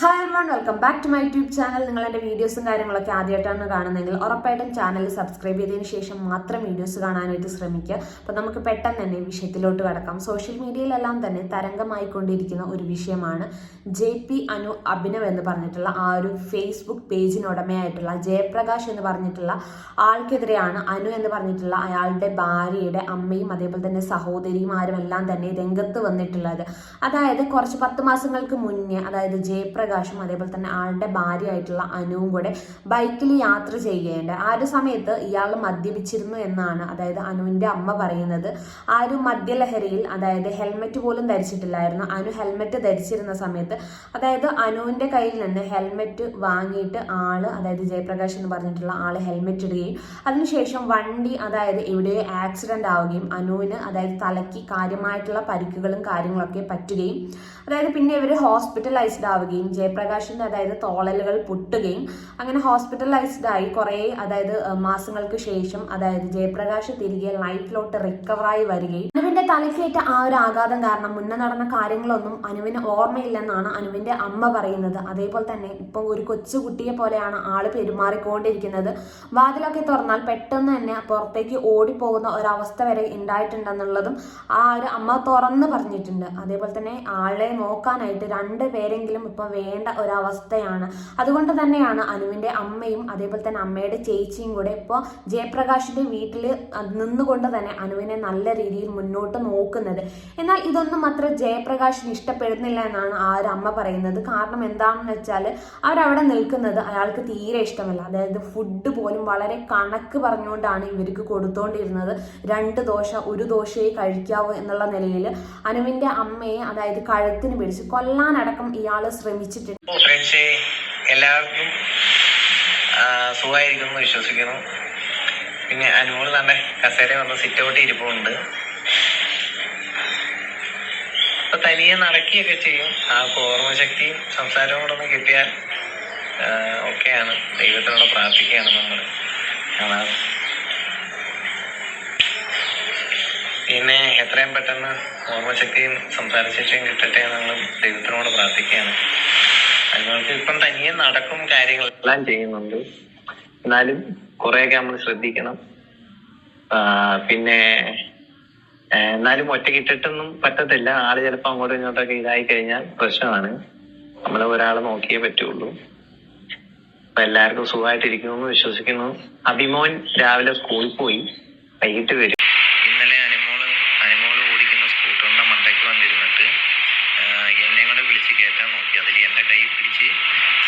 Hi everyone welcome back to my YouTube channel നിങ്ങൾ എന്റെ വീഡിയോസും കാര്യങ്ങളൊക്കെ ആദ്യമായിട്ടാണ് കാണുന്നതെങ്കിൽ ഉറപ്പായിട്ടും ചാനൽ സബ്സ്ക്രൈബ് ചെയ്തതിന് ശേഷം മാത്രം വീഡിയോസ് കാണാനായിട്ട് ശ്രമിക്കുക. അപ്പോൾ നമുക്ക് പെട്ടെന്ന് തന്നെ വിഷയത്തിലോട്ട് കടക്കാം. സോഷ്യൽ മീഡിയയിലെല്ലാം തന്നെ തരംഗമായിക്കൊണ്ടിരിക്കുന്ന ഒരു വിഷയമാണ് ജെ പി അനു അഭിനവ് എന്ന് പറഞ്ഞിട്ടുള്ള ആ ഒരു ഫേസ്ബുക്ക് പേജിനുടമയായിട്ടുള്ള ജയപ്രകാശ് എന്ന് പറഞ്ഞിട്ടുള്ള ആൾക്കെതിരെയാണ് അനു എന്ന് പറഞ്ഞിട്ടുള്ള അയാളുടെ ഭാര്യയുടെ അമ്മയും അതേപോലെ തന്നെ സഹോദരിമാരും എല്ലാം തന്നെ രംഗത്ത് വന്നിട്ടുള്ളത്. അതായത് കുറച്ച് പത്ത് മാസങ്ങൾക്ക് മുന്നേ അതായത് ജയപ്രകാശും അതേപോലെ തന്നെ ആളുടെ ഭാര്യയായിട്ടുള്ള അനുവും കൂടെ ബൈക്കിൽ യാത്ര ചെയ്യേണ്ട ആ ഒരു സമയത്ത് ഇയാൾ മദ്യപിച്ചിരുന്നു എന്നാണ് അതായത് അനുവിന്റെ അമ്മ പറയുന്നത്. ആ ഒരു മദ്യലഹരിയിൽ അതായത് ഹെൽമെറ്റ് പോലും ധരിച്ചിട്ടില്ലായിരുന്നു. അനു ഹെൽമെറ്റ് ധരിച്ചിരുന്ന സമയത്ത് അതായത് അനുവിന്റെ കയ്യിൽ നിന്ന് ഹെൽമെറ്റ് വാങ്ങിയിട്ട് ആൾ അതായത് ജയപ്രകാശ് എന്ന് പറഞ്ഞിട്ടുള്ള ആൾ ഹെൽമെറ്റ് ഇടുകയും അതിനുശേഷം വണ്ടി അതായത് ഇവിടെ ആക്സിഡന്റ് ആവുകയും അനുവിന് അതായത് തലയ്ക്ക് കാര്യമായിട്ടുള്ള പരിക്കുകളും കാര്യങ്ങളൊക്കെ പറ്റുകയും അതായത് പിന്നെ ഇവർ ഹോസ്പിറ്റലൈസ്ഡ് ആവുകയും ജയപ്രകാശിന്റെ അതായത് തോളലുകൾ പൊട്ടുകയും അങ്ങനെ ഹോസ്പിറ്റലൈസ്ഡ് ആയി കുറേ അതായത് മാസങ്ങൾക്ക് ശേഷം അതായത് ജയപ്രകാശ് തിരികെ ലൈഫിലോട്ട് റിക്കവറായി വരികയും അനുവിന്റെ തലക്കേറ്റ ആ ഒരു ആഘാതം കാരണം മുന്നേ നടന്ന കാര്യങ്ങളൊന്നും അനുവിന് ഓർമ്മയില്ലെന്നാണ് അനുവിന്റെ അമ്മ പറയുന്നത്. അതേപോലെ തന്നെ ഇപ്പൊ ഒരു കൊച്ചുകുട്ടിയെ പോലെയാണ് ആൾ പെരുമാറിക്കൊണ്ടിരിക്കുന്നത്. വാതിലൊക്കെ തുറന്നാൽ പെട്ടെന്ന് തന്നെ പുറത്തേക്ക് ഓടിപ്പോകുന്ന ഒരവസ്ഥ വരെ ഉണ്ടായിട്ടുണ്ടെന്നുള്ളതും ആ ഒരു അമ്മ തുറന്ന് പറഞ്ഞിട്ടുണ്ട്. അതേപോലെ തന്നെ ആളെ നോക്കാനായിട്ട് രണ്ട് പേരെങ്കിലും ഇപ്പൊ വേണ്ട ഒരവസ്ഥയാണ്. അതുകൊണ്ട് തന്നെയാണ് അനുവിന്റെ അമ്മയും അതേപോലെ തന്നെ അമ്മയുടെ ചേച്ചിയും കൂടെ ഇപ്പോൾ ജയപ്രകാശിന്റെ വീട്ടിൽ നിന്നുകൊണ്ട് തന്നെ അനുവിനെ നല്ല രീതിയിൽ മുന്നോട്ട് നോക്കുന്നത്. എന്നാൽ ഇതൊന്നും അത്ര ജയപ്രകാശിന് ഇഷ്ടപ്പെടുന്നില്ല എന്നാണ് ആ ഒരു അമ്മ പറയുന്നത്. കാരണം എന്താണെന്ന് വെച്ചാൽ അവരവിടെ നിൽക്കുന്നത് അയാൾക്ക് തീരെ ഇഷ്ടമല്ല. അതായത് ഫുഡ് പോലും വളരെ കണക്ക് പറഞ്ഞുകൊണ്ടാണ് ഇവർക്ക് കൊടുത്തോണ്ടിരുന്നത്. രണ്ട് ദോശ ഒരു ദോശയെ കഴിക്കാവൂ എന്നുള്ള നിലയിൽ അനുവിന്റെ അമ്മയെ അതായത് കഴുത്തിന് പിടിച്ച് കൊല്ലാനടക്കം ഇയാൾ ശ്രമിച്ചിട്ടുണ്ട് ഫ്രണ്ട്സേ എല്ലാവർക്കും സുഖമായിരിക്കും എന്ന് വിശ്വസിക്കുന്നു. പിന്നെ അനുമോൾ തന്നെ കസേര വന്ന് സിറ്റ് ഔട്ട് ഇരിപ്പുണ്ട്. അപ്പൊ തനിയെ നടക്കുകയൊക്കെ ചെയ്യും. ആ ഓർമ്മശക്തിയും സംസാരവും കൂടെ ഒന്ന് കിട്ടിയാൽ ഒക്കെയാണ്. ദൈവത്തിനോട് പ്രാർത്ഥിക്കുകയാണ് നമ്മൾ പിന്നെ എത്രയും പെട്ടെന്ന് ഓർമ്മശക്തിയും സംസാരശേഷിയും കിട്ടട്ടെ നമ്മൾ ദൈവത്തിനോട് പ്രാർത്ഥിക്കുകയാണ്. അതിനകത്ത് ഇപ്പം തനിയെ നടക്കും കാര്യങ്ങളെല്ലാം ചെയ്യുന്നുണ്ട്. എന്നാലും കുറെയൊക്കെ നമ്മൾ ശ്രദ്ധിക്കണം. പിന്നെ എന്നാലും എന്നാലും ഒറ്റക്കിട്ടിട്ടൊന്നും പറ്റത്തില്ല. ആൾ ചിലപ്പോ അങ്ങോട്ടും ഇങ്ങോട്ടൊക്കെ ഇതായി കഴിഞ്ഞാൽ പ്രശ്നമാണ്. നമ്മൾ ഒരാളെ നോക്കിയേ പറ്റുള്ളൂ. അപ്പൊ എല്ലാവർക്കും സുഖമായിട്ടിരിക്കുന്നു എന്ന് വിശ്വസിക്കുന്നു. അഭിമോൻ രാവിലെ സ്കൂളിൽ പോയി. വൈകിട്ട് വരും. ഇന്നലെ അനിമോൾ അനിമോൾ ഓടിക്കുന്ന സ്കൂട്ടറിന്റെ മണ്ടയ്ക്ക് വന്നിരുന്നിട്ട് എന്നെ കൂടെ വിളിച്ച് കയറ്റാൻ നോക്കി. അതിൽ എന്റെ കൈ പിടിച്ച്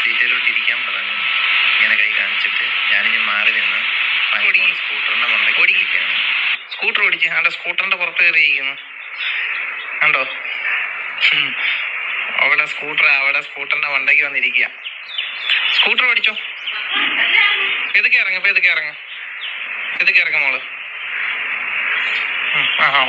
സീറ്റിലോട്ട് ഇരിക്കാൻ പറഞ്ഞു. ഇങ്ങനെ കൈ കാണിച്ചിട്ട് ഞാനിങ്ങനെ മാറി നിന്ന് സ്കൂട്ടറിന്റെ മണ്ടയ്ക്ക് ഓടിക്കുകയാണ് സ്കൂട്ടർ ഓടിച്ച്. അവിടെ സ്കൂട്ടറിന്റെ പുറത്ത് കയറിയിരിക്കുന്നു കണ്ടോ. അവിടെ സ്കൂട്ടർ അവിടെ സ്കൂട്ടറിന്റെ മണ്ടയ്ക്ക് വന്നിരിക്കുക. സ്കൂട്ടർ ഓടിച്ചോ? ഇതൊക്കെ ഇറങ്ങ ഇപ്പൊ ഇതൊക്കെ ഇറങ്ങ. ഇതൊക്കെ ഇറങ്ങ മോൾ. ആ ആ,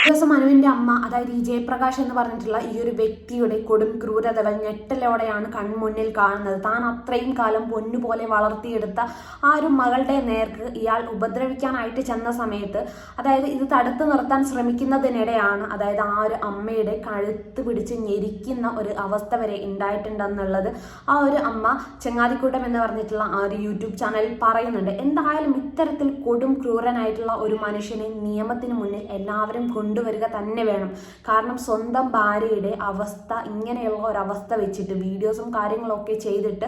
ഓ. ദിവസം അനുവിന്റെ അമ്മ അതായത് ഈ ജയപ്രകാശ് എന്ന് പറഞ്ഞിട്ടുള്ള ഈ ഒരു വ്യക്തിയുടെ കൊടും ക്രൂരതകൾ ഞെട്ടലോടെയാണ് കൺമുന്നിൽ കാണുന്നത്. താൻ അത്രയും കാലം പൊന്നുപോലെ വളർത്തിയെടുത്ത ആ ഒരു മകളുടെ നേർക്ക് ഇയാൾ ഉപദ്രവിക്കാനായിട്ട് ചെന്ന സമയത്ത് അതായത് ഇത് തടുത്തു നിർത്താൻ ശ്രമിക്കുന്നതിനിടെയാണ് അതായത് ആ ഒരു അമ്മയുടെ കഴുത്ത് പിടിച്ച് ഞെരിക്കുന്ന ഒരു അവസ്ഥ വരെ ഉണ്ടായിട്ടുണ്ടെന്നുള്ളത് ആ ഒരു അമ്മ ചെങ്ങാതിക്കൂട്ടം എന്ന് പറഞ്ഞിട്ടുള്ള ആ ഒരു യൂട്യൂബ് ചാനലിൽ പറയുന്നുണ്ട്. എന്തായാലും ഇത്തരത്തിൽ കൊടും ക്രൂരനായിട്ടുള്ള ഒരു മനുഷ്യനെ നിയമത്തിന് മുന്നിൽ എല്ലാവരും കൊണ്ടുവരിക തന്നെ വേണം. കാരണം സ്വന്തം ഭാര്യയുടെ അവസ്ഥ ഇങ്ങനെയുള്ള ഒരവസ്ഥ വെച്ചിട്ട് വീഡിയോസും കാര്യങ്ങളൊക്കെ ചെയ്തിട്ട്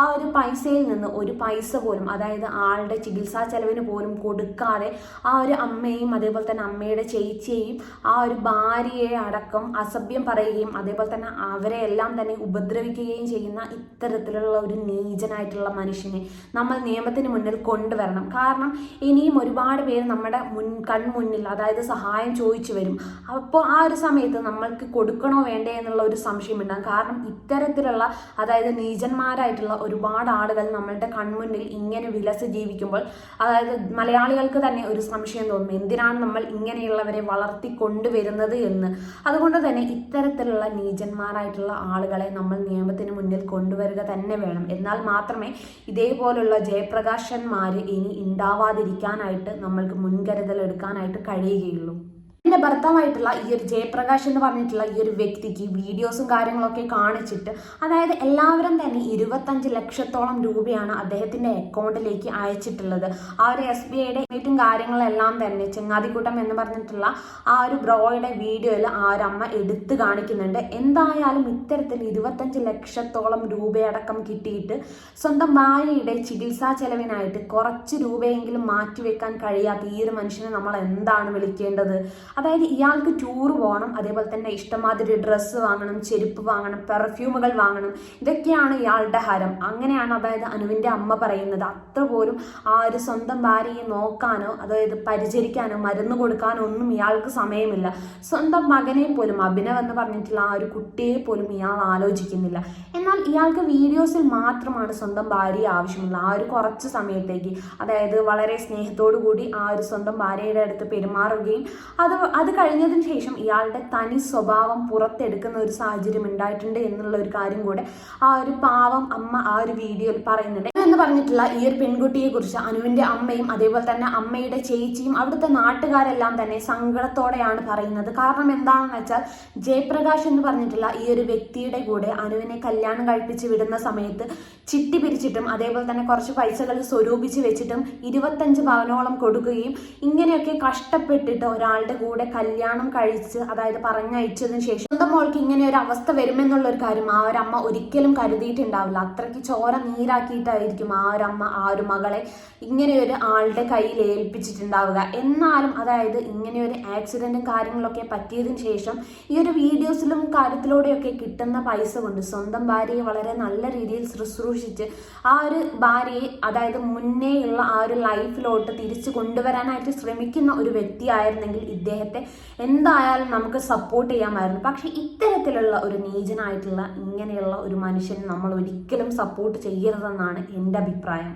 ആ ഒരു പൈസയിൽ നിന്ന് ഒരു പൈസ പോലും അതായത് ആളുടെ ചികിത്സാ ചെലവിന് പോലും കൊടുക്കാതെ ആ ഒരു അമ്മയും അതേപോലെ തന്നെ അമ്മയുടെ ചേച്ചിയെയും ആ ഒരു ഭാര്യയെ അടക്കം അസഭ്യം പറയുകയും അതേപോലെ തന്നെ അവരെ എല്ലാം തന്നെ ഉപദ്രവിക്കുകയും ചെയ്യുന്ന ഇത്തരത്തിലുള്ള ഒരു നീചനായിട്ടുള്ള മനുഷ്യനെ നമ്മൾ നിയമത്തിന് മുന്നിൽ കൊണ്ടുവരണം. കാരണം ഇനിയും ഒരുപാട് പേര് നമ്മുടെ മുൻ കൺമുന്നിൽ അതായത് സഹായം ചോദിച്ചു വരും. അപ്പോൾ ആ ഒരു സമയത്ത് നമ്മൾക്ക് കൊടുക്കണോ വേണ്ടേ എന്നുള്ള ഒരു സംശയം ഉണ്ടാകും കാരണം ഇത്തരത്തിലുള്ള അതായത് നീചന്മാരായിട്ടുള്ള ഒരുപാട് ആളുകൾ നമ്മളുടെ കൺമുന്നിൽ ഇങ്ങനെ വിലസ് ജീവിക്കുമ്പോൾ അതായത് മലയാളികൾക്ക് തന്നെ ഒരു സംശയം തോന്നും. എന്തിനാണ് നമ്മൾ ഇങ്ങനെയുള്ളവരെ വളർത്തി കൊണ്ടുവരുന്നത് എന്ന്. അതുകൊണ്ട് തന്നെ ഇത്തരത്തിലുള്ള നീചന്മാരായിട്ടുള്ള ആളുകളെ നമ്മൾ നിയമത്തിന് മുന്നിൽ കൊണ്ടുവരിക തന്നെ വേണം. എന്നാൽ മാത്രമേ ഇതേപോലുള്ള ജയപ്രകാശന്മാർ ഇനി ഉണ്ടാവാതിരിക്കാനായിട്ട് നമ്മൾക്ക് മുൻകരുതൽ എടുക്കാനായിട്ട് കഴിയുകയുള്ളൂ. അനുവിന്റെ ഭർത്താവായിട്ടുള്ള ഈ ഒരു ജയപ്രകാശ് എന്ന് പറഞ്ഞിട്ടുള്ള ഈ ഒരു വ്യക്തിക്ക് വീഡിയോസും കാര്യങ്ങളൊക്കെ കാണിച്ചിട്ട് അതായത് എല്ലാവരും തന്നെ ഇരുപത്തഞ്ച് ലക്ഷത്തോളം രൂപയാണ് അദ്ദേഹത്തിന്റെ അക്കൗണ്ടിലേക്ക് അയച്ചിട്ടുള്ളത്. ആ ഒരു എസ് ബി ഐയുടെ മീറ്റും കാര്യങ്ങളെല്ലാം തന്നെ ചെങ്ങാതിക്കൂട്ടം എന്ന് പറഞ്ഞിട്ടുള്ള ആ ഒരു ബ്രോയുടെ വീഡിയോയിൽ ആ ഒരു അമ്മ എടുത്തു കാണിക്കുന്നുണ്ട്. എന്തായാലും ഇത്തരത്തിൽ ഇരുപത്തഞ്ച് ലക്ഷത്തോളം രൂപയടക്കം കിട്ടിയിട്ട് സ്വന്തം ഭാര്യയുടെ ചികിത്സാ ചെലവിനായിട്ട് കുറച്ച് രൂപയെങ്കിലും മാറ്റിവെക്കാൻ കഴിയാത്ത ഈ ഒരു മനുഷ്യനെ നമ്മൾ എന്താണ് വിളിക്കേണ്ടത്? അതായത് ഇയാൾക്ക് ടൂർ പോകണം അതേപോലെ തന്നെ ഇഷ്ടമാതിരി ഡ്രസ്സ് വാങ്ങണം ചെരുപ്പ് വാങ്ങണം പെർഫ്യൂമുകൾ വാങ്ങണം ഇതൊക്കെയാണ് ഇയാളുടെ ഹരം. അങ്ങനെയാണ് അതായത് അനുവിന്റെ അമ്മ പറയുന്നത്. അത്ര പോലും ആ ഒരു സ്വന്തം ഭാര്യയെ നോക്കാനോ അതായത് പരിചരിക്കാനോ മരുന്ന് കൊടുക്കാനോ ഒന്നും ഇയാൾക്ക് സമയമില്ല. സ്വന്തം മകനെ പോലും അഭിനവ് എന്ന് പറഞ്ഞിട്ടുള്ള ആ ഒരു കുട്ടിയെ പോലും ഇയാൾ ആലോചിക്കുന്നില്ല. എന്നാൽ ഇയാൾക്ക് വീഡിയോസിൽ മാത്രമാണ് സ്വന്തം ഭാര്യയെ ആവശ്യമുള്ള ആ ഒരു കുറച്ച് സമയത്തേക്ക് അതായത് വളരെ സ്നേഹത്തോടു കൂടി ആ ഒരു സ്വന്തം ഭാര്യയുടെ അടുത്ത് പെരുമാറുകയും അത് അത് കഴിഞ്ഞതിന് ശേഷം ഇയാളുടെ തനി സ്വഭാവം പുറത്തെടുക്കുന്ന ഒരു സാഹചര്യം ഉണ്ടായിട്ടുണ്ട് എന്നുള്ള ഒരു കാര്യം കൂടെ ആ ഒരു പാവം അമ്മ ആ ഒരു വീഡിയോയിൽ പറയുന്നുണ്ട്. എന്ന് പറഞ്ഞിട്ടുള്ള ഈ ഒരു പെൺകുട്ടിയെ കുറിച്ച് അനുവിന്റെ അമ്മയും അതേപോലെ തന്നെ അമ്മയുടെ ചേച്ചിയും അവിടുത്തെ നാട്ടുകാരെല്ലാം തന്നെ സങ്കടത്തോടെയാണ് പറയുന്നത്. കാരണം എന്താണെന്ന് വെച്ചാൽ ജയപ്രകാശ് എന്ന് പറഞ്ഞിട്ടുള്ള ഈ ഒരു വ്യക്തിയുടെ കൂടെ അനുവിനെ കല്യാണം കഴിപ്പിച്ച് വിടുന്ന സമയത്ത് ചിട്ടി പിരിച്ചിട്ടും അതേപോലെ തന്നെ കുറച്ച് പൈസകൾ സ്വരൂപിച്ച് വെച്ചിട്ടും ഇരുപത്തഞ്ച് പവനോളം കൊടുക്കുകയും ഇങ്ങനെയൊക്കെ കഷ്ടപ്പെട്ടിട്ട് ഒരാളുടെ കൂടെ കല്യാണം കഴിച്ച് അതായത് പറഞ്ഞയച്ചതിന് ശേഷം സ്വന്തം മോൾക്ക് ഇങ്ങനെ ഒരു അവസ്ഥ വരുമെന്നുള്ള ഒരു കാര്യം ആ ഒരു അമ്മ ഒരിക്കലും കരുതിയിട്ടുണ്ടാവില്ല. അത്രയ്ക്ക് ചോര നീരാക്കിയിട്ടായിരിക്കും ആ ഒരു അമ്മ ആ ഒരു മകളെ ഇങ്ങനെ ഒരു ആളുടെ കയ്യിൽ ഏൽപ്പിച്ചിട്ടുണ്ടാവുക. എന്നാലും അതായത് ഇങ്ങനെ ഒരു ആക്സിഡന്റും കാര്യങ്ങളൊക്കെ പറ്റിയതിന് ശേഷം ഈ ഒരു വീഡിയോസിലും കാര്യത്തിലൂടെയൊക്കെ കിട്ടുന്ന പൈസ കൊണ്ട് സ്വന്തം ഭാര്യയെ വളരെ നല്ല രീതിയിൽ ശുശ്രൂഷിച്ച് ആ ഒരു ഭാര്യയെ അതായത് മുന്നേയുള്ള ആ ഒരു ലൈഫിലോട്ട് തിരിച്ചു കൊണ്ടുവരാനായിട്ട് ശ്രമിക്കുന്ന ഒരു വ്യക്തിയായിരുന്നെങ്കിൽ ഇദ്ദേഹത്തെ എന്തായാലും നമുക്ക് സപ്പോർട്ട് ചെയ്യാമായിരുന്നു. പക്ഷെ ഇത്തരത്തിലുള്ള ഒരു നീചനായിട്ടുള്ള ഇങ്ങനെയുള്ള ഒരു മനുഷ്യനെ നമ്മൾ ഒരിക്കലും സപ്പോർട്ട് ചെയ്യരുതെന്നാണ് എന്റെ അഭിപ്രായം.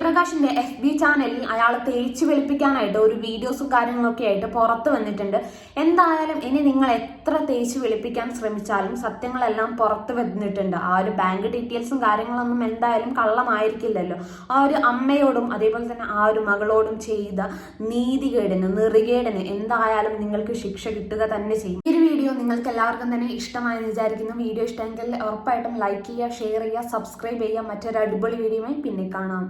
പ്രകാശിന്റെ എഫ് ബി ചാനലിൽ അയാൾ തേച്ച് വെളുപ്പിക്കാനായിട്ട് ഒരു വീഡിയോസും കാര്യങ്ങളൊക്കെ ആയിട്ട് പുറത്ത് വന്നിട്ടുണ്ട്. എന്തായാലും ഇനി നിങ്ങൾ എത്ര തേച്ച് വെളുപ്പിക്കാൻ ശ്രമിച്ചാലും സത്യങ്ങളെല്ലാം പുറത്ത് വന്നിട്ടുണ്ട്. ആ ഒരു ബാങ്ക് ഡീറ്റെയിൽസും കാര്യങ്ങളൊന്നും എന്തായാലും കള്ളമായിരിക്കില്ലല്ലോ. ആ ഒരു അമ്മയോടും അതേപോലെ തന്നെ ആ ഒരു മകളോടും ചെയ്ത നീതികേടിന് നിറികേടിന് എന്തായാലും നിങ്ങൾക്ക് ശിക്ഷ കിട്ടുക തന്നെ ചെയ്യും. വീഡിയോ നിങ്ങൾക്ക് എല്ലാവർക്കും തന്നെ ഇഷ്ടമായെന്ന് വിചാരിക്കുന്നു. വീഡിയോ ഇഷ്ടമെങ്കിൽ ഉറപ്പായിട്ടും ലൈക്ക് ചെയ്യുക ഷെയർ ചെയ്യുക സബ്സ്ക്രൈബ് ചെയ്യുക. മറ്റൊരു അടിപൊളി വീഡിയോയുമായി പിന്നെ കാണാം.